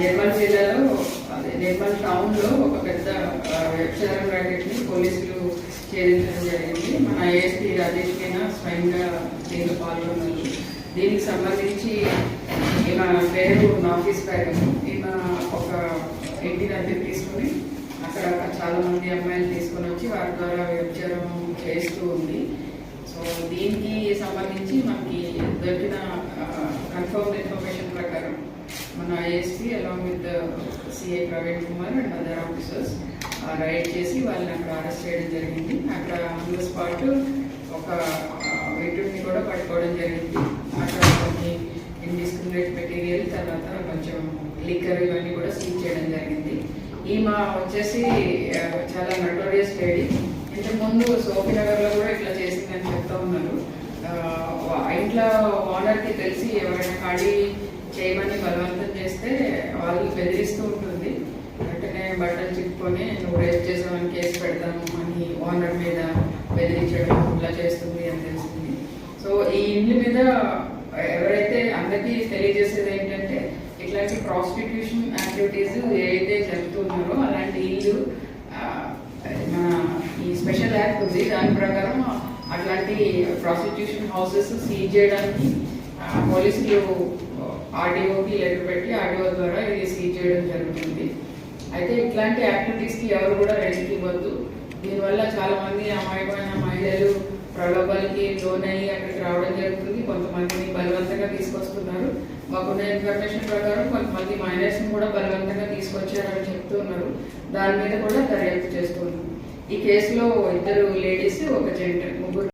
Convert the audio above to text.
నిర్మల్ జిల్లాలో అదే టౌన్లో ఒక పెద్ద వ్యభిచారం ర్యాకెట్ని పోలీసులు ఛేదించడం జరిగింది. మన ఏఎస్పీ రాజేష్ మీనా స్వయంగా దీనిలో పాల్గొన్నారు. దీనికి సంబంధించి ఈమె పేరు నాఫీస్ పేరు ఈమె ఒక ఇంటి దగ్గర తీసుకుని అక్కడ చాలా మంది అమ్మాయిలు తీసుకొని వచ్చి వారి ద్వారా వ్యభిచారం చేస్తూ ఉంది. సో దీనికి సంబంధించి మనకి దొరికిన కన్ఫర్మ్ ఇన్ఫర్మేషన్ ప్రకారం మన ISP along with CI Praveen Kumar and other officers raid చేసి వాళ్ళని అక్కడ అరెస్ట్ చేయడం జరిగింది. అక్కడ ఆన్ ద స్పాట్ ఒక uh, వెయిటుని కూడా పట్టుకోవడం జరిగింది. అక్కడ కొన్ని ఇండిస్క్రిమినేట్ మెటీరియల్ తర్వాత కొంచెం లిక్కర్ ఇవన్నీ కూడా సీజ్ చేయడం జరిగింది. ఈమె వచ్చేసి uh, చాలా నటోరియస్ లేడీ ఇంతకుముందు సోఫీనగర్ నగర్లో కూడా ఇట్లా చేసిందని చెప్తా ఉన్నారు. Uh, ఇంట్లో ఓనర్కి తెలిసి ఎవరైనా ఖాళీ చేయమని బెదిరిస్తూ ఉంటుంది. వెంటనే బట్టలు చిక్కుకొని నువ్వు రేపు చేసామని కేసు పెడతాను అని ఓనర్ మీద బెదిరించడం ఇలా చేస్తుంది అని తెలిసింది సో ఈ ఇండ్ల మీద ఎవరైతే అందరికీ తెలియజేసేది ఏంటంటే ఇట్లాంటి ప్రాస్టిట్యూషన్ యాక్టివిటీస్ ఏదైతే జరుగుతున్నారో అలాంటి ఇల్లు మన ఈ స్పెషల్ యాక్ట్ ఉంది. దాని ప్రకారం అట్లాంటి ప్రాస్టిట్యూషన్ హౌసెస్ సీజ్ చేయడానికి పోలీసులు ఆర్డీఓకి లెటర్ పెట్టి ఆర్డీఓ ద్వారా చేయడం జరుగుతుంది. అయితే ఇట్లాంటి యాక్టివిటీస్కి ఎవరు కూడా రెడీకి ఇవ్వద్దు. దీనివల్ల చాలామంది అమాయకమైన మహిళలు ప్రలోభాలకి లోన్ అయ్యి అక్కడికి రావడం జరుగుతుంది. కొంతమందిని బలవంతంగా తీసుకొస్తున్నారు. మాకున్న ఇన్ఫర్మేషన్ ప్రకారం కొంతమంది మైనర్స్ కూడా బలవంతంగా తీసుకొచ్చారని చెప్తున్నారు. దాని మీద కూడా దర్యాప్తు చేస్తున్నారు ఈ కేసులో ఇద్దరు లేడీస్ ఒక జెంట్ ముగ్గురు